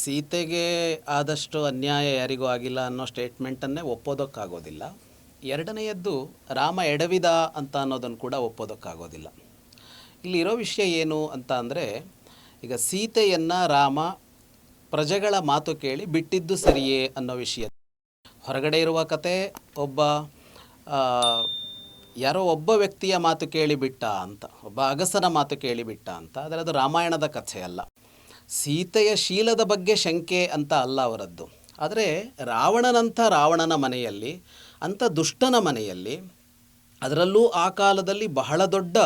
ಸೀತೆಗೆ ಆದಷ್ಟು ಅನ್ಯಾಯ ಯಾರಿಗೂ ಆಗಿಲ್ಲ ಅನ್ನೋ ಸ್ಟೇಟ್ಮೆಂಟನ್ನೇ ಒಪ್ಪೋದಕ್ಕಾಗೋದಿಲ್ಲ. ಎರಡನೆಯದ್ದು ರಾಮ ಎಡವಿದ ಅಂತ ಅನ್ನೋದನ್ನು ಕೂಡ ಒಪ್ಪೋದಕ್ಕಾಗೋದಿಲ್ಲ. ಇಲ್ಲಿರೋ ವಿಷಯ ಏನು ಅಂತ ಅಂದರೆ, ಈಗ ಸೀತೆಯನ್ನು ರಾಮ ಪ್ರಜೆಗಳ ಮಾತು ಕೇಳಿ ಬಿಟ್ಟಿದ್ದು ಸರಿಯೇ ಅನ್ನೋ ವಿಷಯ. ಹೊರಗಡೆ ಇರುವ ಕತೆ, ಒಬ್ಬ ಯಾರೋ ಒಬ್ಬ ವ್ಯಕ್ತಿಯ ಮಾತು ಕೇಳಿಬಿಟ್ಟ ಅಂತ, ಒಬ್ಬ ಅಗಸನ ಮಾತು ಕೇಳಿಬಿಟ್ಟ ಅಂತ, ಆದರೆ ಅದು ರಾಮಾಯಣದ ಕಥೆ ಅಲ್ಲ ಸೀತೆಯ ಶೀಲದ ಬಗ್ಗೆ ಶಂಕೆ ಅಂತ ಅಲ್ಲ ಅವರದ್ದು. ಆದರೆ ರಾವಣನಂಥ ರಾವಣನ ಮನೆಯಲ್ಲಿ, ಅಂಥ ದುಷ್ಟನ ಮನೆಯಲ್ಲಿ, ಅದರಲ್ಲೂ ಆ ಕಾಲದಲ್ಲಿ ಬಹಳ ದೊಡ್ಡ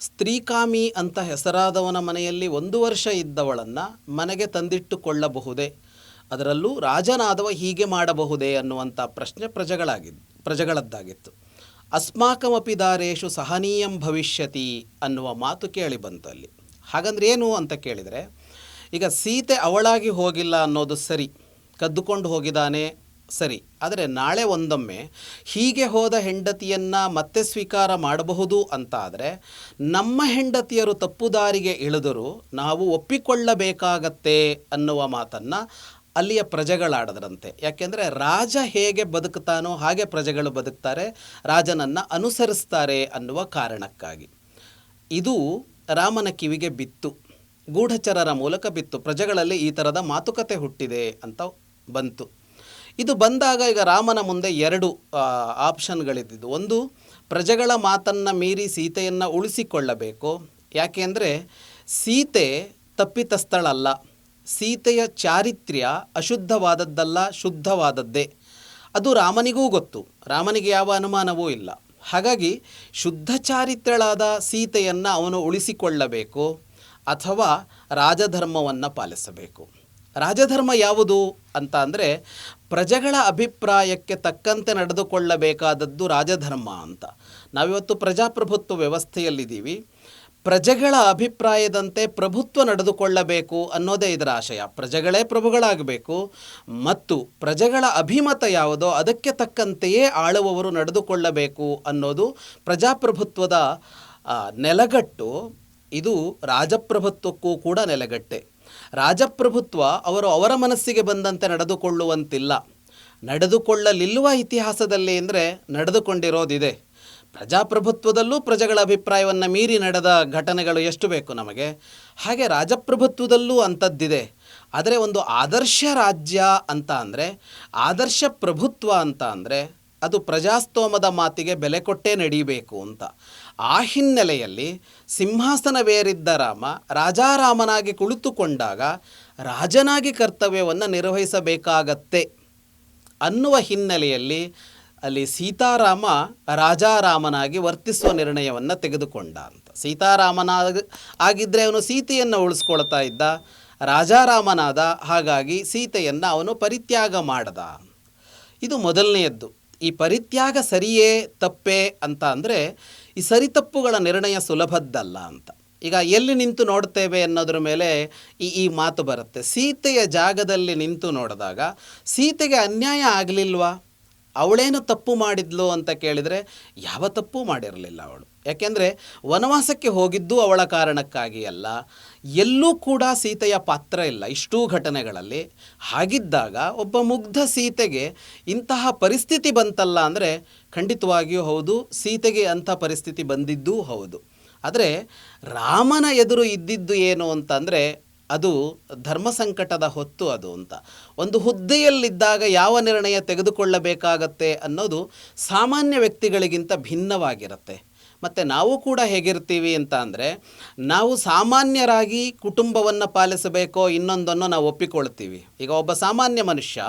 ಸ್ತ್ರೀಕಾಮಿ ಅಂತ ಹೆಸರಾದವನ ಮನೆಯಲ್ಲಿ ಒಂದು ವರ್ಷ ಇದ್ದವಳನ್ನು ಮನೆಗೆ ತಂದಿಟ್ಟುಕೊಳ್ಳಬಹುದೇ? ಅದರಲ್ಲೂ ರಾಜನಾದವ ಹೀಗೆ ಮಾಡಬಹುದೇ ಅನ್ನುವಂಥ ಪ್ರಶ್ನೆ ಪ್ರಜೆಗಳಾಗಿದ್ದು ಪ್ರಜೆಗಳದ್ದಾಗಿತ್ತು. ಅಸ್ಮಾಕಮಪಿ ದಾರೇಶು ಸಹನೀಯಂ ಭವಿಷ್ಯತಿ ಅನ್ನುವ ಮಾತು ಕೇಳಿ ಬಂತಲ್ಲಿ ಹಾಗಂದ್ರೆ ಏನು ಅಂತ ಕೇಳಿದರೆ ಈಗ ಸೀತೆ ಅವಳಾಗಿ ಹೋಗಿಲ್ಲ ಅನ್ನೋದು ಸರಿ, ಕದ್ದುಕೊಂಡು ಹೋಗಿದ್ದಾನೆ ಸರಿ. ಆದರೆ ನಾಳೆ ಒಂದೊಮ್ಮೆ ಹೀಗೆ ಹೋದ ಹೆಂಡತಿಯನ್ನು ಮತ್ತೆ ಸ್ವೀಕಾರ ಮಾಡಬಹುದು ಅಂತ ಆದರೆ ನಮ್ಮ ಹೆಂಡತಿಯರು ತಪ್ಪು ದಾರಿಗೆ ಇಳಿದರೂ ನಾವು ಒಪ್ಪಿಕೊಳ್ಳಬೇಕಾಗತ್ತೆ ಅನ್ನುವ ಮಾತನ್ನು ಅಲ್ಲಿಯ ಪ್ರಜೆಗಳಾಡದ್ರಂತೆ. ಯಾಕೆಂದರೆ ರಾಜ ಹೇಗೆ ಬದುಕ್ತಾನೋ ಹಾಗೆ ಪ್ರಜೆಗಳು ಬದುಕ್ತಾರೆ, ರಾಜನನ್ನು ಅನುಸರಿಸ್ತಾರೆ ಅನ್ನುವ ಕಾರಣಕ್ಕಾಗಿ. ಇದು ರಾಮನ ಕಿವಿಗೆ ಬಿತ್ತು. ಗೂಢಚರರ ಮೂಲಕ ಬಿತ್ತು. ಪ್ರಜೆಗಳಲ್ಲಿ ಈ ಥರದ ಮಾತುಕತೆ ಹುಟ್ಟಿದೆ ಅಂತ ಬಂತು. ಇದು ಬಂದಾಗ ಈಗ ರಾಮನ ಮುಂದೆ ಎರಡು ಆಪ್ಷನ್ಗಳಿದ್ದಿದ್ದು. ಒಂದು, ಪ್ರಜೆಗಳ ಮಾತನ್ನು ಮೀರಿ ಸೀತೆಯನ್ನು ಉಳಿಸಿಕೊಳ್ಳಬೇಕು. ಯಾಕೆಂದರೆ ಸೀತೆ ತಪ್ಪಿತಸ್ಥಳಲ್ಲ ಸೀತೆಯ ಚಾರಿತ್ರ್ಯ ಅಶುದ್ಧವಾದದ್ದಲ್ಲ, ಶುದ್ಧವಾದದ್ದೇ. ಅದು ರಾಮನಿಗೂ ಗೊತ್ತು. ರಾಮನಿಗೆ ಯಾವ ಅನುಮಾನವೂ ಇಲ್ಲ. ಹಾಗಾಗಿ ಶುದ್ಧ ಚಾರಿತ್ರ್ಯಳಾದ ಸೀತೆಯನ್ನು ಅವನು ಉಳಿಸಿಕೊಳ್ಳಬೇಕು. ಅಥವಾ ರಾಜಧರ್ಮವನ್ನು ಪಾಲಿಸಬೇಕು. ರಾಜಧರ್ಮ ಯಾವುದು ಅಂತ ಅಂದರೆ ಪ್ರಜೆಗಳ ಅಭಿಪ್ರಾಯಕ್ಕೆ ತಕ್ಕಂತೆ ನಡೆದುಕೊಳ್ಳಬೇಕಾದದ್ದು ರಾಜಧರ್ಮ ಅಂತ. ನಾವಿವತ್ತು ಪ್ರಜಾಪ್ರಭುತ್ವ ವ್ಯವಸ್ಥೆಯಲ್ಲಿದ್ದೀವಿ. ಪ್ರಜೆಗಳ ಅಭಿಪ್ರಾಯದಂತೆ ಪ್ರಭುತ್ವ ನಡೆದುಕೊಳ್ಳಬೇಕು ಅನ್ನೋದೇ ಇದರ ಆಶಯ. ಪ್ರಜೆಗಳೇ ಪ್ರಭುಗಳಾಗಬೇಕು ಮತ್ತು ಪ್ರಜೆಗಳ ಅಭಿಮತ ಯಾವುದೋ ಅದಕ್ಕೆ ತಕ್ಕಂತೆಯೇ ಆಳುವವರು ನಡೆದುಕೊಳ್ಳಬೇಕು ಅನ್ನೋದು ಪ್ರಜಾಪ್ರಭುತ್ವದ ನೆಲಗಟ್ಟು. ಇದು ರಾಜಪ್ರಭುತ್ವಕ್ಕೂ ಕೂಡ ನೆಲೆಗಟ್ಟೆ. ರಾಜಪ್ರಭುತ್ವ ಅವರು ಅವರ ಮನಸ್ಸಿಗೆ ಬಂದಂತೆ ನಡೆದುಕೊಳ್ಳುವಂತಿಲ್ಲ. ನಡೆದುಕೊಳ್ಳಲಿಲ್ಲುವ ಇತಿಹಾಸದಲ್ಲಿ ಅಂದರೆ ನಡೆದುಕೊಂಡಿರೋದಿದೆ. ಪ್ರಜಾಪ್ರಭುತ್ವದಲ್ಲೂ ಪ್ರಜೆಗಳ ಅಭಿಪ್ರಾಯವನ್ನು ಮೀರಿ ನಡೆದ ಘಟನೆಗಳು ಎಷ್ಟು ಬೇಕು ನಮಗೆ? ಹಾಗೆ ರಾಜಪ್ರಭುತ್ವದಲ್ಲೂ ಅಂಥದ್ದಿದೆ. ಆದರೆ ಒಂದು ಆದರ್ಶ ರಾಜ್ಯ ಅಂತ ಅಂದರೆ, ಆದರ್ಶ ಪ್ರಭುತ್ವ ಅಂತ ಅಂದರೆ ಅದು ಪ್ರಜಾಸ್ತೋಮದ ಮಾತಿಗೆ ಬೆಲೆ ಕೊಟ್ಟೇ ನಡೀಬೇಕು ಅಂತ. ಆ ಹಿನ್ನೆಲೆಯಲ್ಲಿ ಸಿಂಹಾಸನವೇರಿದ್ದ ರಾಮ ರಾಜಾರಾಮನಾಗಿ ಕುಳಿತುಕೊಂಡಾಗ ರಾಜನಾಗಿ ಕರ್ತವ್ಯವನ್ನು ನಿರ್ವಹಿಸಬೇಕಾಗತ್ತೆ ಅನ್ನುವ ಹಿನ್ನೆಲೆಯಲ್ಲಿ ಅಲ್ಲಿ ಸೀತಾರಾಮ ರಾಜಾರಾಮನಾಗಿ ವರ್ತಿಸುವ ನಿರ್ಣಯವನ್ನು ತೆಗೆದುಕೊಂಡ ಅಂತ ಸೀತಾರಾಮನಾಗ ಆಗಿದ್ದರೆ ಅವನು ಸೀತೆಯನ್ನು ಉಳಿಸ್ಕೊಳ್ತಾ ಇದ್ದ, ರಾಜಾರಾಮನಾದ ಹಾಗಾಗಿ ಸೀತೆಯನ್ನು ಅವನು ಪರಿತ್ಯಾಗ ಮಾಡದ. ಇದು ಮೊದಲನೆಯದ್ದು. ಈ ಪರಿತ್ಯಾಗ ಸರಿಯೇ ತಪ್ಪೇ ಅಂತ ಅಂದರೆ ಈ ಸರಿತಪ್ಪುಗಳ ನಿರ್ಣಯ ಸುಲಭದ್ದಲ್ಲ ಅಂತ. ಈಗ ಎಲ್ಲಿ ನಿಂತು ನೋಡ್ತೇವೆ ಅನ್ನೋದ್ರ ಮೇಲೆ ಈ ಈ ಮಾತು ಬರುತ್ತೆ. ಸೀತೆಯ ಜಾಗದಲ್ಲಿ ನಿಂತು ನೋಡಿದಾಗ ಸೀತೆಗೆ ಅನ್ಯಾಯ ಆಗಲಿಲ್ವಾ? ಅವಳೇನು ತಪ್ಪು ಮಾಡಿದ್ಲು ಅಂತ ಕೇಳಿದರೆ ಯಾವ ತಪ್ಪು ಮಾಡಿರಲಿಲ್ಲ ಅವಳು. ಯಾಕೆಂದರೆ ವನವಾಸಕ್ಕೆ ಹೋಗಿದ್ದು ಅವಳ ಕಾರಣಕ್ಕಾಗಿ ಅಲ್ಲ. ಎಲ್ಲೂ ಕೂಡ ಸೀತೆಯ ಪಾತ್ರ ಇಲ್ಲ. ಇಷ್ಟೂ ಘಟನೆಗಳಲ್ಲಿ ಹಾಗಿದ್ದಾಗ ಒಬ್ಬ ಮುಗ್ಧ ಸೀತೆಗೆ ಇಂತಹ ಪರಿಸ್ಥಿತಿ ಬಂತಲ್ಲ ಅಂದರೆ ಖಂಡಿತವಾಗಿಯೂ ಹೌದು, ಸೀತೆಗೆ ಅಂಥ ಪರಿಸ್ಥಿತಿ ಬಂದಿದ್ದೂ ಹೌದು. ಆದರೆ ರಾಮನ ಎದುರು ಇದ್ದಿದ್ದು ಏನು ಅಂತಂದರೆ ಅದು ಧರ್ಮ ಸಂಕಟದ ಹೊತ್ತು ಅದು ಅಂತ. ಒಂದು ಹುದ್ದೆಯಲ್ಲಿದ್ದಾಗ ಯಾವ ನಿರ್ಣಯ ತೆಗೆದುಕೊಳ್ಳಬೇಕಾಗತ್ತೆ ಅನ್ನೋದು ಸಾಮಾನ್ಯ ವ್ಯಕ್ತಿಗಳಿಗಿಂತ ಭಿನ್ನವಾಗಿರುತ್ತೆ. ಮತ್ತು ನಾವು ಕೂಡ ಹೇಗಿರ್ತೀವಿ ಅಂತ ಅಂದರೆ ನಾವು ಸಾಮಾನ್ಯರಾಗಿ ಕುಟುಂಬವನ್ನು ಪಾಲಿಸಬೇಕೋ ಇನ್ನೊಂದನ್ನು ನಾವು ಒಪ್ಪಿಕೊಳ್ತೀವಿ. ಈಗ ಒಬ್ಬ ಸಾಮಾನ್ಯ ಮನುಷ್ಯ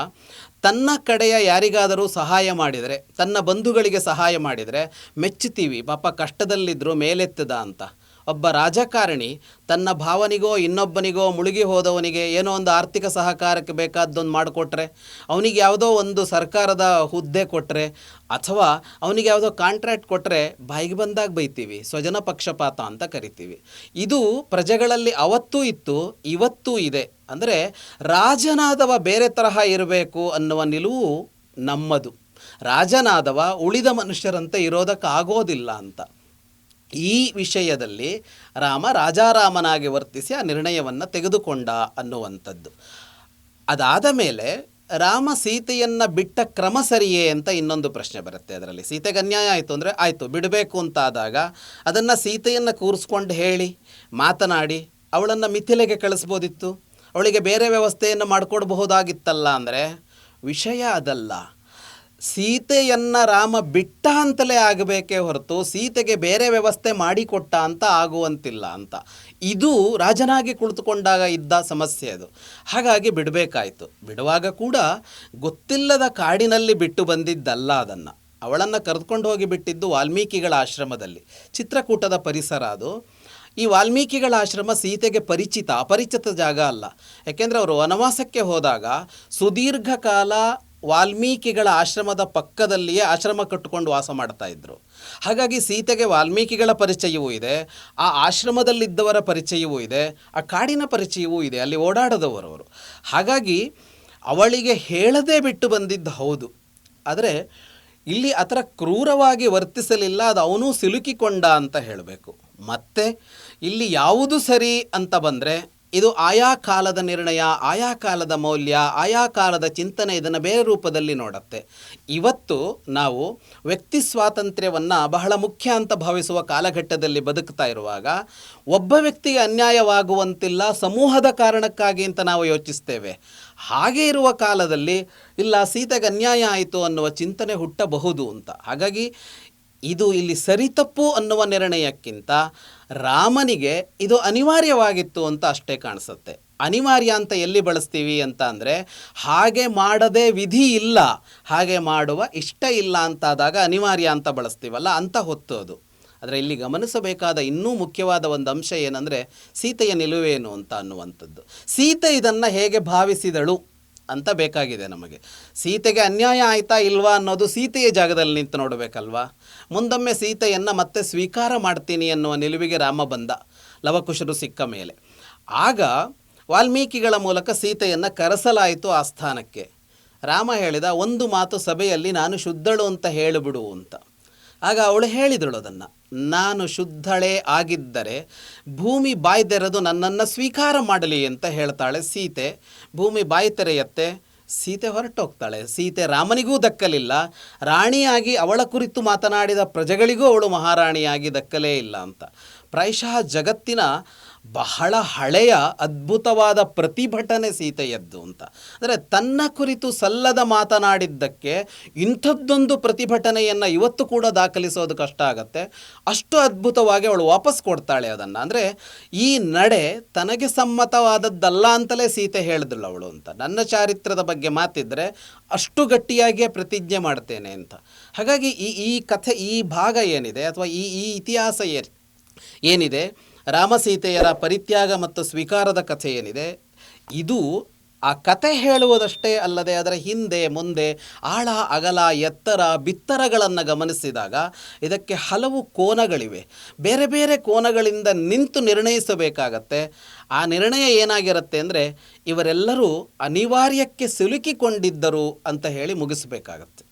ತನ್ನ ಕಡೆಯ ಯಾರಿಗಾದರೂ ಸಹಾಯ ಮಾಡಿದರೆ, ತನ್ನ ಬಂಧುಗಳಿಗೆ ಸಹಾಯ ಮಾಡಿದರೆ, ಮೆಚ್ಚುತ್ತೀವಿ, ಪಾಪ ಕಷ್ಟದಲ್ಲಿದ್ದರು ಮೇಲೆತ್ತದ ಅಂತ. ಒಬ್ಬ ರಾಜಕಾರಣಿ ತನ್ನ ಭಾವನಿಗೋ ಇನ್ನೊಬ್ಬನಿಗೋ ಮುಳುಗಿ ಹೋದವನಿಗೆ ಏನೋ ಒಂದು ಆರ್ಥಿಕ ಸಹಕಾರಕ್ಕೆ ಬೇಕಾದ್ದೊಂದು ಮಾಡಿಕೊಟ್ರೆ, ಅವನಿಗೆ ಯಾವುದೋ ಒಂದು ಸರ್ಕಾರದ ಹುದ್ದೆ ಕೊಟ್ಟರೆ ಅಥವಾ ಅವನಿಗೆ ಯಾವುದೋ ಕಾಂಟ್ರಾಕ್ಟ್ ಕೊಟ್ಟರೆ ಬಾಯಿಗೆ ಬಂದಾಗ ಬೈತೀವಿ, ಸ್ವಜನ ಪಕ್ಷಪಾತ ಅಂತ ಕರಿತೀವಿ. ಇದು ಪ್ರಜೆಗಳಲ್ಲಿ ಅವತ್ತೂ ಇತ್ತು, ಇವತ್ತೂ ಇದೆ. ಅಂದರೆ ರಾಜನಾದವ ಬೇರೆ ತರಹ ಇರಬೇಕು ಅನ್ನುವ ನಿಲುವು ನಮ್ಮದು. ರಾಜನಾದವ ಉಳಿದ ಮನುಷ್ಯರಂತೆ ಇರೋದಕ್ಕಾಗೋದಿಲ್ಲ ಅಂತ. ಈ ವಿಷಯದಲ್ಲಿ ರಾಮ ರಾಜಾರಾಮನಾಗಿ ವರ್ತಿಸಿ ಆ ನಿರ್ಣಯವನ್ನು ತೆಗೆದುಕೊಂಡ ಅನ್ನುವಂಥದ್ದು. ಅದಾದ ಮೇಲೆ ರಾಮ ಸೀತೆಯನ್ನು ಬಿಟ್ಟ ಕ್ರಮ ಸರಿಯೇ ಅಂತ ಇನ್ನೊಂದು ಪ್ರಶ್ನೆ ಬರುತ್ತೆ ಅದರಲ್ಲಿ. ಸೀತೆಗೆ ಅನ್ಯಾಯ ಆಯಿತು ಅಂದರೆ ಆಯಿತು, ಬಿಡಬೇಕು ಅಂತಾದಾಗ ಅದನ್ನು ಸೀತೆಯನ್ನು ಕೂರಿಸ್ಕೊಂಡು ಹೇಳಿ, ಮಾತನಾಡಿ, ಅವಳನ್ನು ಮಿಥಿಲೆಗೆ ಕಳಿಸ್ಬೋದಿತ್ತು, ಅವಳಿಗೆ ಬೇರೆ ವ್ಯವಸ್ಥೆಯನ್ನು ಮಾಡಿಕೊಡ್ಬಹುದಾಗಿತ್ತಲ್ಲ ಅಂದರೆ ವಿಷಯ ಅದಲ್ಲ. ಸೀತೆಯನ್ನು ರಾಮ ಬಿಟ್ಟ ಅಂತಲೇ ಆಗಬೇಕೇ ಹೊರತು ಸೀತೆಗೆ ಬೇರೆ ವ್ಯವಸ್ಥೆ ಮಾಡಿಕೊಟ್ಟ ಅಂತ ಆಗುವಂತಿಲ್ಲ ಅಂತ. ಇದು ರಾಜನಾಗಿ ಕುಳಿತುಕೊಂಡಾಗ ಇದ್ದ ಸಮಸ್ಯೆ ಅದು. ಹಾಗಾಗಿ ಬಿಡಬೇಕಾಯಿತು. ಬಿಡುವಾಗ ಕೂಡ ಗೊತ್ತಿಲ್ಲದ ಕಾಡಿನಲ್ಲಿ ಬಿಟ್ಟು ಬಂದಿದ್ದಲ್ಲ ಅದನ್ನು. ಅವಳನ್ನು ಕರೆದುಕೊಂಡು ಹೋಗಿ ಬಿಟ್ಟಿದ್ದು ವಾಲ್ಮೀಕಿಗಳ ಆಶ್ರಮದಲ್ಲಿ. ಚಿತ್ರಕೂಟದ ಪರಿಸರ ಅದು. ಈ ವಾಲ್ಮೀಕಿಗಳ ಆಶ್ರಮ ಸೀತೆಗೆ ಪರಿಚಿತ, ಅಪರಿಚಿತ ಜಾಗ ಅಲ್ಲ. ಯಾಕೆಂದರೆ ಅವರು ವನವಾಸಕ್ಕೆ ಹೋದಾಗ ಸುದೀರ್ಘ ಕಾಲ ವಾಲ್ಮೀಕಿಗಳ ಆಶ್ರಮದ ಪಕ್ಕದಲ್ಲಿಯೇ ಆಶ್ರಮ ಕಟ್ಟಿಕೊಂಡು ವಾಸ ಮಾಡ್ತಾ ಇದ್ದರು ಹಾಗಾಗಿ ಸೀತೆಗೆ ವಾಲ್ಮೀಕಿಗಳ ಪರಿಚಯವೂ ಇದೆ, ಆ ಆಶ್ರಮದಲ್ಲಿದ್ದವರ ಪರಿಚಯವೂ ಇದೆ, ಆ ಕಾಡಿನ ಪರಿಚಯವೂ ಇದೆ, ಅಲ್ಲಿ ಓಡಾಡದವರವರು ಹಾಗಾಗಿ ಅವಳಿಗೆ ಹೇಳದೇ ಬಿಟ್ಟು ಬಂದಿದ್ದು ಹೌದು. ಆದರೆ ಇಲ್ಲಿ ಆ ಕ್ರೂರವಾಗಿ ವರ್ತಿಸಲಿಲ್ಲ, ಅದು ಅವನೂ ಸಿಲುಕಿಕೊಂಡ ಅಂತ ಹೇಳಬೇಕು. ಮತ್ತೆ ಇಲ್ಲಿ ಯಾವುದು ಸರಿ ಅಂತ ಬಂದರೆ ಇದು ಆಯಾ ಕಾಲದ ನಿರ್ಣಯ, ಆಯಾ ಕಾಲದ ಮೌಲ್ಯ, ಆಯಾ ಕಾಲದ ಚಿಂತನೆ ಇದನ್ನು ಬೇರೆ ರೂಪದಲ್ಲಿ ನೋಡುತ್ತೆ. ಇವತ್ತು ನಾವು ವ್ಯಕ್ತಿ ಸ್ವಾತಂತ್ರ್ಯವನ್ನು ಬಹಳ ಮುಖ್ಯ ಅಂತ ಭಾವಿಸುವ ಕಾಲಘಟ್ಟದಲ್ಲಿ ಬದುಕ್ತಾ ಇರುವಾಗ ಒಬ್ಬ ವ್ಯಕ್ತಿಗೆ ಅನ್ಯಾಯವಾಗುವಂತಿಲ್ಲ, ಸಮೂಹದ ಕಾರಣಕ್ಕಾಗಿ ಅಂತ ನಾವು ಯೋಚಿಸ್ತೇವೆ. ಹಾಗೆ ಇರುವ ಕಾಲದಲ್ಲಿ ಇಲ್ಲ, ಸೀತೆಗೆ ಅನ್ಯಾಯ ಆಯಿತು ಅನ್ನುವ ಚಿಂತನೆ ಹುಟ್ಟಬಹುದು ಅಂತ. ಹಾಗಾಗಿ ಇದು ಇಲ್ಲಿ ಸರಿತಪ್ಪು ಅನ್ನುವ ನಿರ್ಣಯಕ್ಕಿಂತ ರಾಮನಿಗೆ ಇದು ಅನಿವಾರ್ಯವಾಗಿತ್ತು ಅಂತ ಅಷ್ಟೇ ಕಾಣಿಸುತ್ತೆ. ಅನಿವಾರ್ಯ ಅಂತ ಎಲ್ಲಿ ಬಳಸ್ತೀವಿ ಅಂತ ಅಂದರೆ, ಹಾಗೆ ಮಾಡದೆ ವಿಧಿ ಇಲ್ಲ, ಹಾಗೆ ಮಾಡುವ ಇಷ್ಟ ಇಲ್ಲ ಅಂತಾದಾಗ ಅನಿವಾರ್ಯ ಅಂತ ಬಳಸ್ತೀವಲ್ಲ, ಅಂತ ಹೊತ್ತು ಅದು. ಆದರೆ ಇಲ್ಲಿ ಗಮನಿಸಬೇಕಾದ ಇನ್ನೂ ಮುಖ್ಯವಾದ ಒಂದು ಅಂಶ ಏನಂದರೆ, ಸೀತೆಯ ನಿಲುವೇನು ಅಂತ ಅನ್ನುವಂಥದ್ದು. ಸೀತೆ ಇದನ್ನು ಹೇಗೆ ಭಾವಿಸಿದಳು? ಅಂತ ಬೇಕಾಗಿದೆ ನಮಗೆ. ಸೀತೆಗೆ ಅನ್ಯಾಯ ಆಯ್ತಾ ಇಲ್ವಾ ಅನ್ನೋದು ಸೀತೆಯ ಜಾಗದಲ್ಲಿ ನಿಂತು ನೋಡಬೇಕಲ್ವಾ? ಮುಂದೊಮ್ಮೆ ಸೀತೆಯನ್ನು ಮತ್ತೆ ಸ್ವೀಕಾರ ಮಾಡ್ತೀನಿ ಅನ್ನುವ ನಿಲುವಿಗೆ ರಾಮ ಬಂದ. ಲವಕುಶರು ಸಿಕ್ಕ ಮೇಲೆ. ಆಗ ವಾಲ್ಮೀಕಿಗಳ ಮೂಲಕ ಸೀತೆಯನ್ನು ಕರೆಸಲಾಯಿತು ಆ ಸ್ಥಾನಕ್ಕೆ ರಾಮ ಹೇಳಿದ, ಒಂದು ಮಾತು ಸಭೆಯಲ್ಲಿ ನಾನು ಶುದ್ಧಳು ಅಂತ ಹೇಳಿಬಿಡು ಅಂತ. ಆಗ ಅವಳು ಹೇಳಿದಳು ಅದನ್ನು, ನಾನು ಶುದ್ಧಳೆ ಆಗಿದ್ದರೆ ಭೂಮಿ ಬಾಯಿ ತೆರೆದು ನನ್ನನ್ನು ಸ್ವೀಕಾರ ಮಾಡಲಿ ಅಂತ ಹೇಳ್ತಾಳೆ ಸೀತೆ. ಭೂಮಿ ಬಾಯಿ ತೆರೆಯತ್ತೆ, ಸೀತೆ ಹೊರಟೋಗ್ತಾಳೆ. ಸೀತೆ ರಾಮನಿಗೂ ದಕ್ಕಲಿಲ್ಲ, ರಾಣಿಯಾಗಿ ಅವಳ ಕುರಿತು ಮಾತನಾಡಿದ ಪ್ರಜೆಗಳಿಗೂ ಅವಳು ಮಹಾರಾಣಿಯಾಗಿ ದಕ್ಕಲೇ ಇಲ್ಲ ಅಂತ. ಪ್ರಾಯಶಃ ಜಗತ್ತಿನ ಬಹಳ ಹಳೆಯ ಅದ್ಭುತವಾದ ಪ್ರತಿಭಟನೆ ಸೀತೆಯದ್ದು ಅಂತ. ಅಂದರೆ ತನ್ನ ಕುರಿತು ಸಲ್ಲದ ಮಾತನಾಡಿದ್ದಕ್ಕೆ ಇಂಥದ್ದೊಂದು ಪ್ರತಿಭಟನೆಯನ್ನು ಇವತ್ತು ಕೂಡ ದಾಖಲಿಸೋದು ಕಷ್ಟ ಆಗತ್ತೆ. ಅಷ್ಟು ಅದ್ಭುತವಾಗಿ ಅವಳು ವಾಪಸ್ ಕೊಡ್ತಾಳೆ ಅದನ್ನು. ಅಂದರೆ ಈ ನಡೆ ತನಗೆ ಸಮ್ಮತವಾದದ್ದಲ್ಲ ಅಂತಲೇ ಸೀತೆ ಹೇಳಿದಳು ಅವಳು ಅಂತ. ನನ್ನ ಚಾರಿತ್ರದ ಬಗ್ಗೆ ಮಾತಿದ್ರೆ ಅಷ್ಟು ಗಟ್ಟಿಯಾಗಿಯೇ ಪ್ರತಿಜ್ಞೆ ಮಾಡ್ತೇನೆ ಅಂತ. ಹಾಗಾಗಿ ಈ ಈ ಕಥೆ, ಈ ಭಾಗ ಏನಿದೆ ಅಥವಾ ಈ ಈ ಇತಿಹಾಸ ಏನ್ ಏನಿದೆ? ರಾಮಸೀತೆಯರ ಪರಿತ್ಯಾಗ ಮತ್ತು ಸ್ವೀಕಾರದ ಕಥೆ ಏನಿದೆ? ಇದು ಆ ಕತೆ ಹೇಳುವುದಷ್ಟೇ ಅಲ್ಲದೆ ಅದರ ಹಿಂದೆ ಮುಂದೆ ಆಳ, ಅಗಲ, ಎತ್ತರ, ಬಿತ್ತರಗಳನ್ನು ಗಮನಿಸಿದಾಗ ಇದಕ್ಕೆ ಹಲವು ಕೋನಗಳಿವೆ. ಬೇರೆ ಬೇರೆ ಕೋನಗಳಿಂದ ನಿಂತು ನಿರ್ಣಯಿಸಬೇಕಾಗತ್ತೆ. ಆ ನಿರ್ಣಯ ಏನಾಗಿರುತ್ತೆ ಅಂದರೆ ಇವರೆಲ್ಲರೂ ಅನಿವಾರ್ಯಕ್ಕೆ ಸಿಲುಕಿಕೊಂಡಿದ್ದರು ಅಂತ ಹೇಳಿ ಮುಗಿಸಬೇಕಾಗತ್ತೆ.